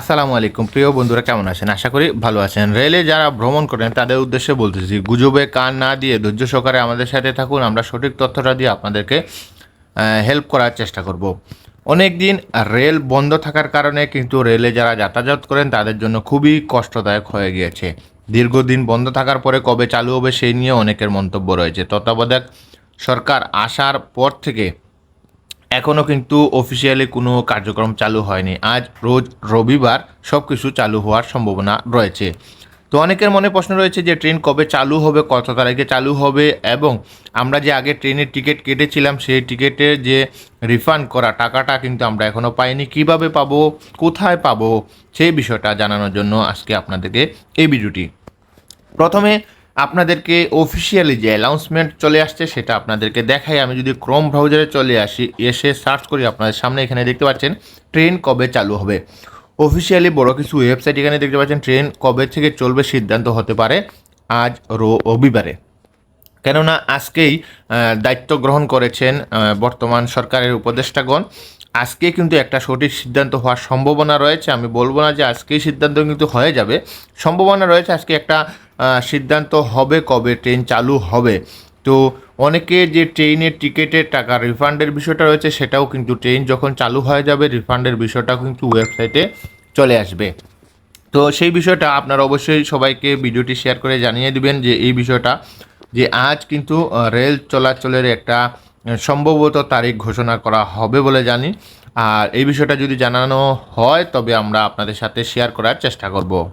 আসসালামু আলাইকুম। প্রিয় বন্ধুরা, কেমন আছেন? আশা করি ভালো আছেন। রেলে যারা ভ্রমণ করেন, তাদের উদ্দেশ্যে বলতেছি, গুজবে কান না দিয়ে ধৈর্য সহকারে আমাদের সাথে থাকুন। আমরা সঠিক তথ্যটা দিয়ে আপনাদেরকে হেল্প করার চেষ্টা করব। অনেক দিন রেল বন্ধ থাকার কারণে কিন্তু রেলে যারা যাতায়াত করেন, তাদের জন্য খুবই কষ্টদায়ক হয়ে গিয়েছে। দীর্ঘদিন বন্ধ থাকার পরে কবে চালু হবে, সেই নিয়ে অনেকের মন্তব্য রয়েছে। তত্ত্বাবধায়ক সরকার আসার পর থেকে এখনও কিন্তু অফিসিয়ালি কোনো কার্যক্রম চালু হয়নি। আজ, রোজ, রবিবার সব কিছু চালু হওয়ার সম্ভাবনা রয়েছে। তো অনেকের মনে প্রশ্ন রয়েছে যে, ট্রেন কবে চালু হবে, কত তারিখে চালু হবে এবং আমরা যে আগে ট্রেনের টিকিট কেটেছিলাম, সেই টিকিটের যে রিফান্ড করা টাকাটা কিন্তু আমরা এখনও পাইনি। কীভাবে পাবো, কোথায় পাবো, সেই বিষয়টা জানানোর জন্য আজকে আপনাদেরকে এই ভিডিওটি। প্রথমে আপনাদেরকে অফিসিয়ালি যে অ্যানাউন্সমেন্ট চলে আসছে সেটা আপনাদেরকে দেখাই। আমি যদি ক্রোম ব্রাউজারে চলে আসি, এসে সার্চ করি, আপনাদের সামনে এখানে দেখতে পাচ্ছেন, ট্রেন কবে চালু হবে? অফিসিয়ালি বড় কিছু ওয়েবসাইট এখানে দেখতে পাচ্ছেন, ট্রেন কবে থেকে চলবে সিদ্ধান্ত হতে পারে, আজ রবিবারে। কেননা, আজকেই দায়িত্ব গ্রহণ করেছেন বর্তমান সরকারের উপদেষ্টাগণ। আজকে কিন্তু একটা সঠিক সিদ্ধান্ত হওয়ার সম্ভাবনা রয়েছে। আমি বলব না যে আজকেই সিদ্ধান্ত কিন্তু হয়ে যাবে। সম্ভাবনা রয়েছে আজকে একটা সিদ্ধান্ত হবে কবে? ট্রেন চালু হবে। তো অনেকে যে ট্রেনের টিকিটের টাকা রিফান্ডের বিষয়টা রয়েছে, সেটাও কিন্তু ট্রেন যখন চালু হয়ে যাবে, রিফান্ডের বিষয়টাও কিন্তু ওয়েবসাইটে চলে আসবে। তো সেই বিষয়টা আপনারা অবশ্যই সবাইকে ভিডিওটি শেয়ার করে জানিয়ে দিবেন যে এই বিষয়টা, যে আজ কিন্তু রেল চলাচলের একটা সম্ভবত তারিখ ঘোষণা করা হবে বলে জানি। আর এই বিষয়টা যদি জানানো হয়, তবে আমরা আপনাদের সাথে শেয়ার করার চেষ্টা করব।